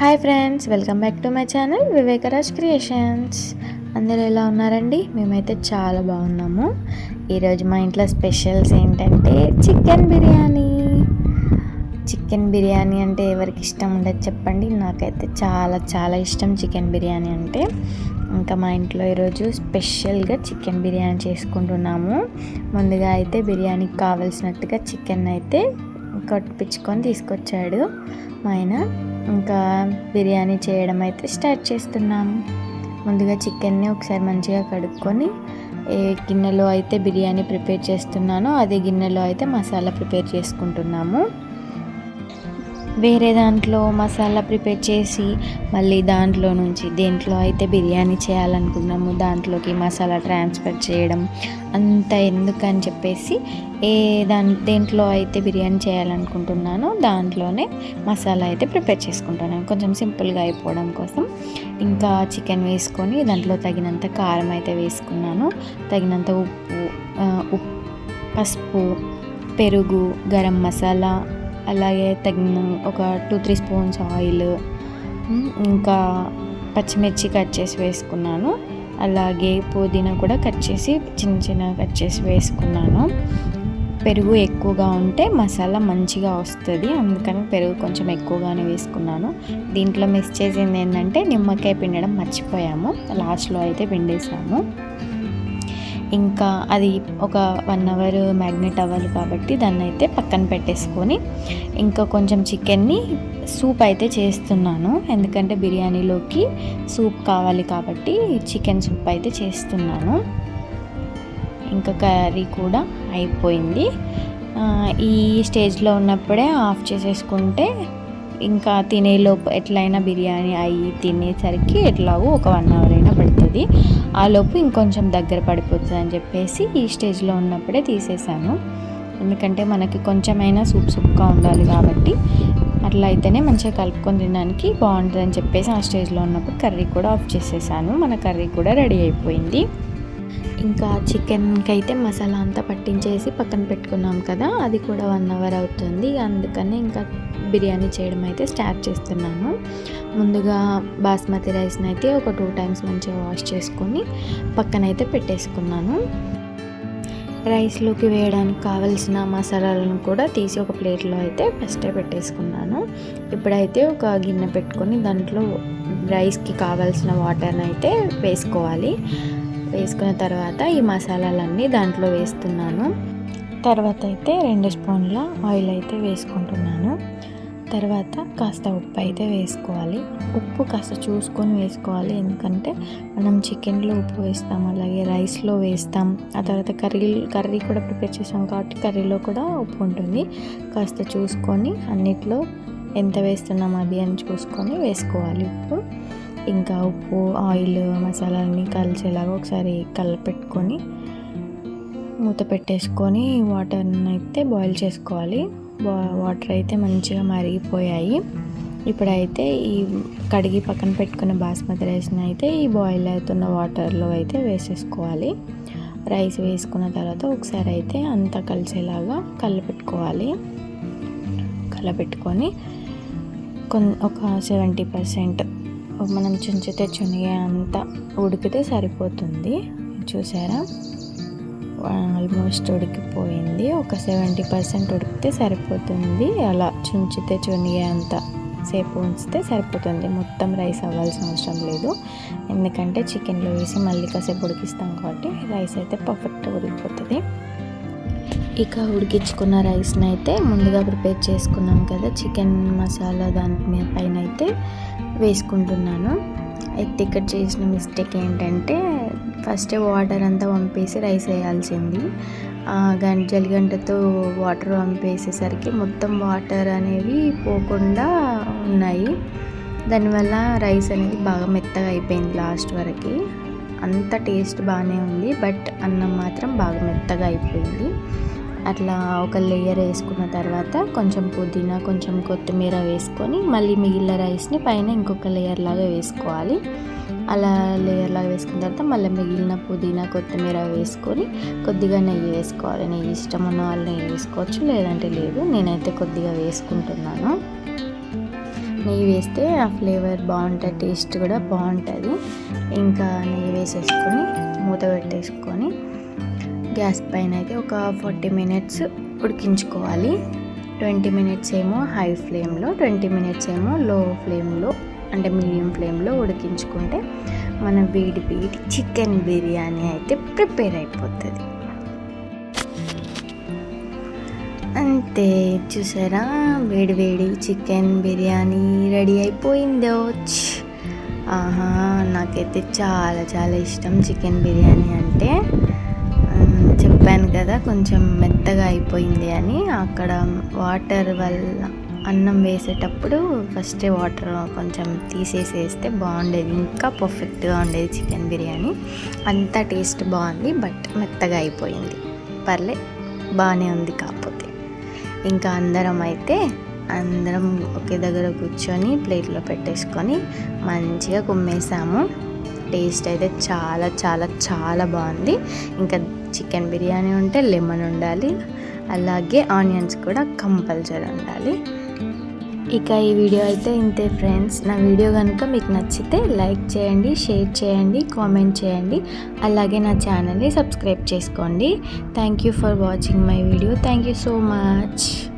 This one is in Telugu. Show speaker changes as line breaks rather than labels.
Hi friends welcome back to my channel Vivekaraj creations. అందరూ ఎలా ఉన్నారండి? మేమైతే చాలా బాగున్నాము. ఈరోజు మా ఇంట్లో స్పెషల్స్ ఏంటంటే చికెన్ బిర్యానీ. చికెన్ బిర్యానీ అంటే ఎవరికి ఇష్టం ఉండదు చెప్పండి. నాకైతే చాలా చాలా ఇష్టం చికెన్ బిర్యానీ అంటే. ఇంకా మా ఇంట్లో ఈరోజు స్పెషల్గా చికెన్ బిర్యానీ చేసుకుంటున్నాము. ముందుగా అయితే బిర్యానీకి కావాల్సినట్టుగా చికెన్ అయితే కొట్టించుకొని తీసుకొచ్చాడు మా ఆయన. ఇంకా బిర్యానీ చేయడం అయితే స్టార్ట్ చేస్తున్నాము ముందుగా చికెన్ని ఒకసారి మంచిగా కడుక్కొని ఏ గిన్నెలో అయితే బిర్యానీ ప్రిపేర్ చేస్తున్నానో అదే గిన్నెలో అయితే మసాలా ప్రిపేర్ చేసుకుంటున్నాము. వేరే దాంట్లో మసాలా ప్రిపేర్ చేసి మళ్ళీ దాంట్లో నుంచి దేంట్లో అయితే బిర్యానీ చేయాలనుకున్నాము దాంట్లోకి మసాలా ట్రాన్స్ఫర్ చేయడం అంత ఎందుకని చెప్పేసి ఏ దాని దేంట్లో అయితే బిర్యానీ చేయాలనుకుంటున్నానో దాంట్లోనే మసాలా అయితే ప్రిపేర్ చేసుకుంటున్నాను. కొంచెం సింపుల్గా అయిపోవడం కోసం ఇంకా చికెన్ వేసుకొని దాంట్లో తగినంత కారం అయితే వేసుకున్నాను. తగినంత ఉప్పు ఉప్పు పసుపు పెరుగు గరం మసాలా అలాగే తగిన ఒక టూ త్రీ స్పూన్స్ ఆయిల్ ఇంకా పచ్చిమిర్చి కట్ చేసి వేసుకున్నాను. అలాగే పుదీనా కూడా కట్ చేసి చిన్న చిన్న కట్ చేసి వేసుకున్నాను. పెరుగు ఎక్కువగా ఉంటే మసాలా మంచిగా వస్తుంది అందుకని పెరుగు కొంచెం ఎక్కువగానే వేసుకున్నాను. దీంట్లో మిస్ చేసింది ఏంటంటే నిమ్మకాయ పిండడం మర్చిపోయాము. లాస్ట్లో అయితే పిండేసాము. ఇంకా అది ఒక వన్ అవర్ మ్యాగ్నెట్ అవ్వాలి కాబట్టి దాన్ని అయితే పక్కన పెట్టేసుకొని ఇంకా కొంచెం చికెన్ని సూప్ అయితే చేస్తున్నాను. ఎందుకంటే బిర్యానీలోకి సూప్ కావాలి కాబట్టి చికెన్ సూప్ అయితే చేస్తున్నాను. ఇంకా కర్రీ కూడా అయిపోయింది. ఈ స్టేజ్లో ఉన్నప్పుడే ఆఫ్ చేసేసుకుంటే ఇంకా తినేలోపు ఎట్లయినా బిర్యానీ అయ్యి తినేసరికి ఎట్లాగో ఒక వన్ అవర్ అయినా పడుతుంది. ఆలోపు ఇంకొంచెం దగ్గర పడిపోతుంది అని చెప్పేసి ఈ స్టేజ్లో ఉన్నప్పుడే తీసేసాను. ఎందుకంటే మనకి కొంచెమైనా సూప్ సూప్గా ఉండాలి కాబట్టి అట్లా అయితేనే మంచిగా కలుపుకొని తినడానికి బాగుంటుంది అని చెప్పేసి ఆ స్టేజ్లో ఉన్నప్పుడు కర్రీ కూడా ఆఫ్ చేసేసాను. మన కర్రీ కూడా రెడీ అయిపోయింది. ఇంకా చికెన్కి అయితే మసాలా అంతా పట్టించేసి పక్కన పెట్టుకున్నాం కదా అది కూడా వన్ అవర్ అవుతుంది. అందుకని ఇంకా బిర్యానీ చేయడం అయితే స్టార్ట్ చేస్తున్నాను. ముందుగా బాస్మతి రైస్ని అయితే ఒక టూ టైమ్స్ మంచిగా వాష్ చేసుకొని పక్కనైతే పెట్టేసుకున్నాను. రైస్లోకి వేయడానికి కావలసిన మసాలాలను కూడా తీసి ఒక ప్లేట్లో అయితే ఫస్టే పెట్టేసుకున్నాను. ఇప్పుడైతే ఒక గిన్నె పెట్టుకొని దాంట్లో రైస్కి కావాల్సిన వాటర్ని అయితే వేసుకోవాలి. వేసుకున్న తర్వాత ఈ మసాలాలన్నీ దాంట్లో వేస్తున్నాను. తర్వాత అయితే రెండు స్పూన్ల ఆయిల్ అయితే వేసుకుంటున్నాను. తర్వాత కాస్త ఉప్పు అయితే వేసుకోవాలి. ఉప్పు కాస్త చూసుకొని వేసుకోవాలి. ఎందుకంటే మనం చికెన్లో ఉప్పు వేస్తాం అలాగే రైస్లో వేస్తాం. ఆ తర్వాత కర్రీ కర్రీ కూడా ప్రిపేర్ చేసాం కాబట్టి కర్రీలో కూడా ఉప్పు ఉంటుంది. కాస్త చూసుకొని అన్నిట్లో ఎంత వేస్తున్నాం అది అని చూసుకొని వేసుకోవాలి ఉప్పు. ఇంకా ఉప్పు ఆయిల్ మసాలాలని కలిసేలాగా ఒకసారి కలపెట్టుకొని మూత పెట్టేసుకొని వాటర్ని అయితే బాయిల్ చేసుకోవాలి. వాటర్ అయితే మంచిగా మరిగిపోయాయి. ఇప్పుడైతే ఈ కడిగి పక్కన పెట్టుకున్న బాస్మతి రైస్ని అయితే ఈ బాయిల్ అవుతున్న వాటర్లో అయితే వేసేసుకోవాలి. రైస్ వేసుకున్న తర్వాత ఒకసారి అయితే అంతా కలిసేలాగా కలపెట్టుకోవాలి. కలపెట్టుకొని కొన్ ఒక సెవెంటీ పర్సెంట్ మనం చుంచితే చునిగే అంత ఉడికితే సరిపోతుంది. చూసారా? ఆల్మోస్ట్ ఉడికిపోయింది. ఒక సెవెంటీ పర్సెంట్ ఉడికితే సరిపోతుంది. అలా చుంచితే చునిగే అంత సేపు ఉంచితే సరిపోతుంది. మొత్తం రైస్ అవ్వాల్సిన అవసరం లేదు. ఎందుకంటే చికెన్లో వేసి మళ్ళీ కాసేపు ఉడికిస్తాం కాబట్టి రైస్ అయితే పర్ఫెక్ట్గా ఉడికిపోతుంది. ఇక ఉడికించుకున్న రైస్ని అయితే ముందుగా ప్రిపేర్ చేసుకున్నాం కదా. చికెన్ మసాలా దాని పైన అయితే వేసుకుంటున్నాను. అయితే ఇక్కడ చేసిన మిస్టేక్ ఏంటంటే ఫస్ట్ వాటర్ అంతా పంపేసి రైస్ వేయాల్సింది. గంట జలిగంటతో వాటర్ పంపేసేసరికి మొత్తం వాటర్ అనేవి పోకుండా ఉన్నాయి. దానివల్ల రైస్ అనేది బాగా మెత్తగా అయిపోయింది లాస్ట్ వరకు. అంత టేస్ట్ బాగానే ఉంది బట్ అన్నం మాత్రం బాగా మెత్తగా అయిపోయింది. అట్లా ఒక లేయర్ వేసుకున్న తర్వాత కొంచెం పుదీనా కొంచెం కొత్తిమీర వేసుకొని మళ్ళీ మిగిలిన రైస్ని పైన ఇంకొక లేయర్ లాగా వేసుకోవాలి. అలా లేయర్ లాగా వేసుకున్న తర్వాత మళ్ళీ మిగిలిన పుదీనా కొత్తిమీర వేసుకొని కొద్దిగా నెయ్యి వేసుకోవాలి. నెయ్యి ఇష్టం ఉన్న వాళ్ళు నెయ్యి వేసుకోవచ్చు లేదంటే లేదు. నేనైతే కొద్దిగా వేసుకుంటున్నాను. నెయ్యి వేస్తే ఆ ఫ్లేవర్ బాగుంటుంది టేస్ట్ కూడా బాగుంటుంది. ఇంకా నెయ్యి వేసేసుకొని మూత పెట్టేసుకొని గ్యాస్ పైన అయితే ఒక ఫార్టీ మినిట్స్ ఉడికించుకోవాలి. ట్వంటీ మినిట్స్ ఏమో హై ఫ్లేమ్లో ట్వంటీ మినిట్స్ ఏమో లో ఫ్లేమ్లో అంటే మీడియం ఫ్లేమ్లో ఉడికించుకుంటే మన వేడి వేడి చికెన్ బిర్యానీ అయితే ప్రిపేర్ అయిపోతుంది. అంతే చూసారా? వేడి వేడి చికెన్ బిర్యానీ రెడీ అయిపోయిందో. ఆహా నాకైతే చాలా చాలా ఇష్టం చికెన్ బిర్యానీ అంటే. చెప్పాను కదా కొంచెం మెత్తగా అయిపోయింది అని. అక్కడ వాటర్ వల్ల అన్నం వేసేటప్పుడు ఫస్టే వాటర్ కొంచెం తీసేసేస్తే బాగుండేది. ఇంకా పర్ఫెక్ట్గా ఉండేది చికెన్ బిర్యానీ. అంతా టేస్ట్ బాగుంది బట్ మెత్తగా అయిపోయింది. పర్లే బాగానే ఉంది కాకపోతే. ఇంకా అందరం అయితే అందరం ఒకే దగ్గర కూర్చొని ప్లేట్లో పెట్టేసుకొని మంచిగా కుమ్మేసాము. టేస్ట్ అయితే చాలా చాలా చాలా బాగుంది. ఇంకా చికెన్ బిర్యానీ ఉంటే లెమన్ ఉండాలి. అలాగే ఆనియన్స్ కూడా కంపల్సరీ ఉండాలి. ఇక ఈ వీడియో అయితే ఇంతే ఫ్రెండ్స్. నా వీడియో కనుక మీకు నచ్చితే లైక్ చేయండి షేర్ చేయండి కామెంట్ చేయండి. అలాగే నా ఛానల్ని సబ్స్క్రైబ్ చేసుకోండి. Thank you for watching my video thank you so much